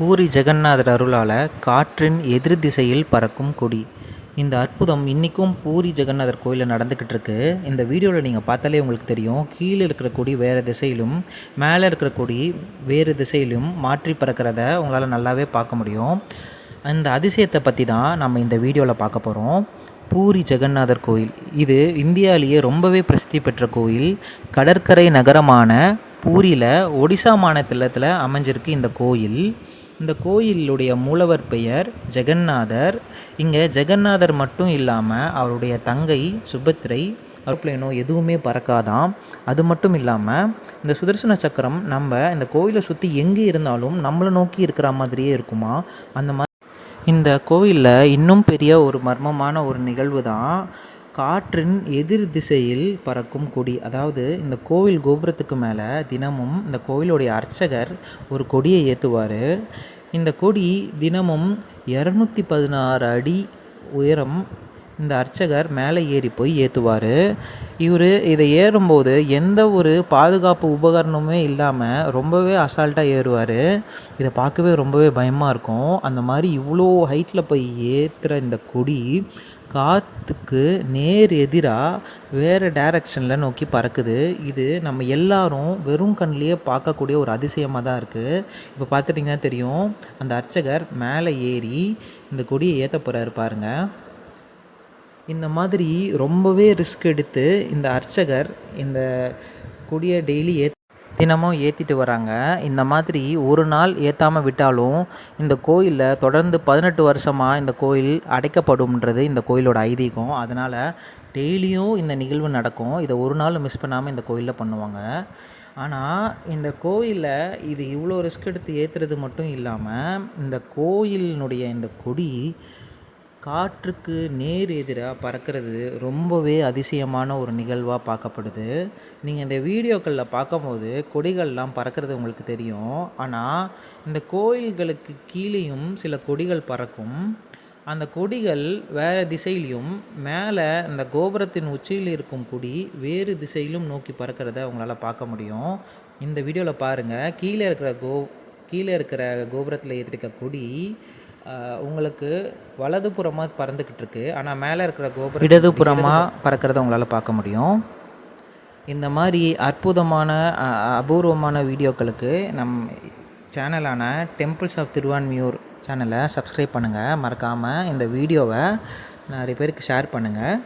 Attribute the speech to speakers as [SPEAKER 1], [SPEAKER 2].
[SPEAKER 1] பூரி ஜெகந்நாதர் அருளால் காற்றின் எதிர் திசையில் பறக்கும் கொடி. இந்த அற்புதம் இன்றைக்கும் பூரி ஜெகநாதர் கோயிலில் நடந்துக்கிட்டு இருக்கு. இந்த வீடியோவில் நீங்கள் பார்த்தாலே உங்களுக்கு தெரியும். கீழே இருக்கிற கொடி வேறு திசையிலும் மேலே இருக்கிற கொடி வேறு திசையிலும் மாற்றி பறக்கிறத உங்களால் நல்லாவே பார்க்க முடியும். அந்த அதிசயத்தை பற்றி தான் நம்ம இந்த வீடியோவில் பார்க்க போகிறோம் பூரி ஜெகநாதர் கோயில். இது இந்தியாவிலேயே ரொம்பவே பிரசித்தி பெற்ற கோயில். கடற்கரை நகரமான பூரியில் ஒடிசா மாநிலத்தில் அமைஞ்சிருக்கு இந்த கோயில். இந்த கோயிலுடைய மூலவர் பெயர் ஜெகந்நாதர் இங்கே ஜெகநாதர் மட்டும் இல்லாமல் அவருடைய தங்கை சுபத்ரை ஏரோப்ளேனோ எதுவுமே பறக்காதாம். அது மட்டும் இல்லாமல் இந்த சுதர்சன சக்கரம் நம்ம இந்த கோயிலை சுற்றி எங்கே இருந்தாலும் நம்மளை நோக்கி இருக்கிற மாதிரியே இருக்குமா? அந்த மாதிரி இந்த கோவிலில் இன்னும் பெரிய ஒரு மர்மமான ஒரு நிகழ்வு தான் காற்றின் எதிர் திசையில் பறக்கும் கொடி. அதாவது இந்த கோவில் கோபுரத்துக்கு மேலே தினமும் இந்த கோவிலுடைய அர்ச்சகர் ஒரு கொடியை ஏற்றுவார் இந்த கொடி தினமும் இரநூத்தி பதினாறு அடி உயரம் இந்த அர்ச்சகர் மேலே ஏறி போய் ஏற்றுவார் இவர் இதை ஏறும்போது எந்த ஒரு பாதுகாப்பு உபகரணமுமே இல்லாமல் ரொம்பவே அசால்ட்டாக ஏறுவார். இதை பார்க்கவே ரொம்பவே பயமாக இருக்கும். அந்த மாதிரி இவ்வளோ ஹைட்டில் போய் ஏற்றுற இந்த கொடி காற்றுக்கு நேர் எதிராக வேறு டைரக்ஷனில் நோக்கி பறக்குது. இது நம்ம எல்லாரும் வெறும் கண்ணிலேயே பார்க்கக்கூடிய ஒரு அதிசயமாக தான் இருக்குது இப்போ பார்த்துட்டிங்கன்னா தெரியும் அந்த அர்ச்சகர் மேலே ஏறி இந்த கொடியை ஏற்ற போகிறாரு பாருங்கள் இந்த மாதிரி ரொம்பவே ரிஸ்க் எடுத்து இந்த அர்ச்சகர் இந்த கொடியை டெய்லி ஏ தினமும் ஏற்றிட்டு வராங்க. இந்த மாதிரி ஒரு நாள் ஏற்றாமல் விட்டாலும் இந்த கோயிலில் தொடர்ந்து பதினெட்டு வருஷமாக இந்த கோயில் அடைக்கப்படும்ன்றது இந்த கோயிலோட ஐதீகம். அதனால் டெய்லியும் இந்த நிகழ்வு நடக்கும். இதை ஒரு நாள் மிஸ் பண்ணாமல் இந்த கோயிலில் பண்ணுவாங்க. ஆனால் இந்த கோயிலில் இது இவ்வளோ ரிஸ்க் எடுத்து ஏற்றுறது மட்டும் இல்லாமல் இந்த கோயிலினுடைய இந்த கொடி காற்றுக்கு நேர் எதிராக பறக்கிறது ரொம்பவே அதிசயமான ஒரு நிகழ்வாக பார்க்கப்படுது. நீங்கள் இந்த வீடியோக்களில் பார்க்கும்போது கொடிகள்லாம் பறக்கிறது உங்களுக்கு தெரியும். ஆனால் இந்த கோயில்களுக்கு கீழேயும் சில கொடிகள் பறக்கும். அந்த கொடிகள் வேறு திசையிலையும் மேலே இந்த கோபுரத்தின் உச்சியில் இருக்கும் கொடி வேறு திசையிலும் நோக்கி பறக்கிறத உங்களால் பார்க்க முடியும். இந்த வீடியோவில் பாருங்கள் கீழே இருக்கிற கோ கீழே இருக்கிற கோபுரத்தில் ஏற்றிருக்க கொடி உங்களுக்கு வலதுபுறமாக பறந்துக்கிட்டு இருக்கு ஆனால் மேலே இருக்கிற கோபுரம் இடதுபுறமாக பறக்கிறத உங்களால் பார்க்க முடியும். இந்த மாதிரி அற்புதமான அபூர்வமான வீடியோக்களுக்கு நம் சேனலான டெம்பிள்ஸ் ஆஃப் திருவான்மியூர் சேனலை சப்ஸ்கிரைப் பண்ணுங்கள் மறக்காமல் இந்த வீடியோவை நிறைய பேருக்கு ஷேர் பண்ணுங்கள்